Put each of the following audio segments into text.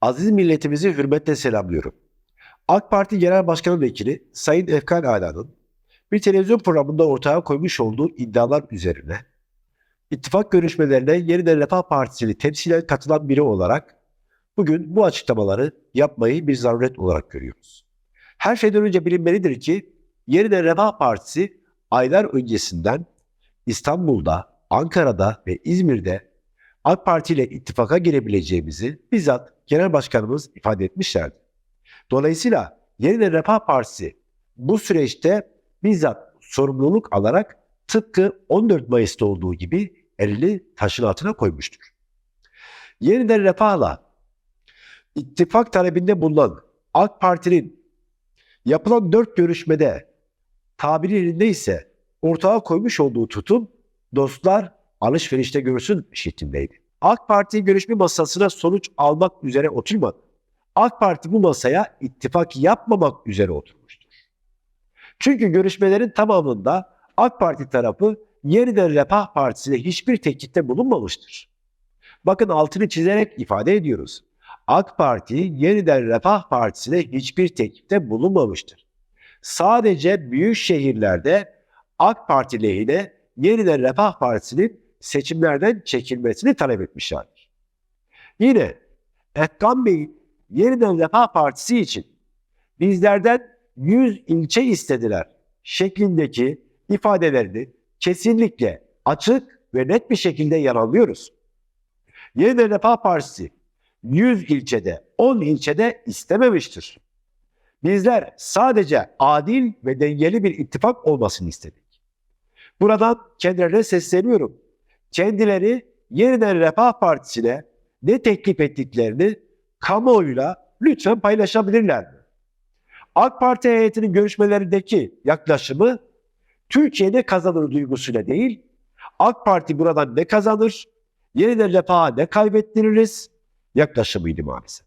Aziz milletimizi hürmetle selamlıyorum. AK Parti Genel Başkanı Vekili Sayın Efkan Ala'nın bir televizyon programında ortaya koymuş olduğu iddialar üzerine ittifak görüşmelerine yeniden Refah Partisi'ni temsilen katılan biri olarak bugün bu açıklamaları yapmayı bir zaruret olarak görüyoruz. Her şeyden önce bilinmelidir ki yeniden Refah Partisi aylar öncesinden İstanbul'da, Ankara'da ve İzmir'de AK Parti ile ittifaka girebileceğimizi bizzat Genel Başkanımız ifade etmişlerdi. Dolayısıyla Yeniden Refah Partisi bu süreçte bizzat sorumluluk alarak tıpkı 14 Mayıs'ta olduğu gibi elini taşın altına koymuştur. Yeniden Refah'la ittifak talebinde bulunan AK Parti'nin yapılan dört görüşmede tabiri ise ortaya koymuş olduğu tutum dostlar alışverişte görsün şeklindeydi. AK Parti görüşme masasına sonuç almak üzere oturmadı. AK Parti bu masaya ittifak yapmamak üzere oturmuştur. Çünkü görüşmelerin tamamında AK Parti tarafı yeniden Refah Partisi'ne hiçbir teklifte bulunmamıştır. Bakın altını çizerek ifade ediyoruz. AK Parti yeniden Refah Partisi'ne hiçbir teklifte bulunmamıştır. Sadece büyük şehirlerde AK Parti lehine yeniden Refah Partisi'nin seçimlerden çekilmesini talep etmişlerdir. Yine Ekkan Bey'in yeniden Refah Partisi için bizlerden 100 ilçe istediler şeklindeki ifadelerini kesinlikle açık ve net bir şekilde yalanlıyoruz. Yeniden Refah Partisi 100 ilçede, 10 ilçede istememiştir. Bizler sadece adil ve dengeli bir ittifak olmasını istedik. Buradan kendilerine sesleniyorum. Kendileri yeniden Refah Partisi'ne ne teklif ettiklerini kamuoyuyla lütfen paylaşabilirler mi? AK Parti heyetinin görüşmelerindeki yaklaşımı Türkiye'de kazanır duygusuyla değil, AK Parti buradan ne kazanır, yeniden refaha ne kaybettiririz yaklaşımıydı maalesef.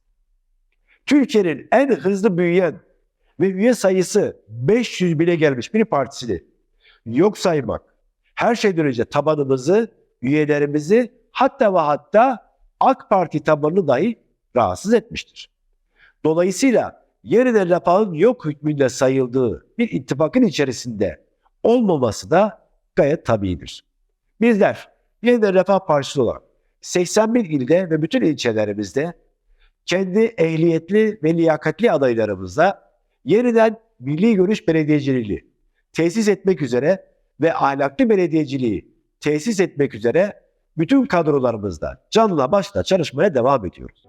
Türkiye'nin en hızlı büyüyen ve üye sayısı 500 bine gelmiş bir partisini yok saymak, her şeyden önce tabanımızı, üyelerimizi hatta ve hatta AK Parti tabanını dahi rahatsız etmiştir. Dolayısıyla yeniden refahın yok hükmünde sayıldığı bir ittifakın içerisinde olmaması da gayet tabidir. Bizler yeniden refah partisi olarak 81 ilde ve bütün ilçelerimizde kendi ehliyetli ve liyakatli adaylarımızla yeniden milli görüş belediyeciliği tesis etmek üzere ve ahlaklı belediyeciliği tesis etmek üzere bütün kadrolarımızda canla başla çalışmaya devam ediyoruz.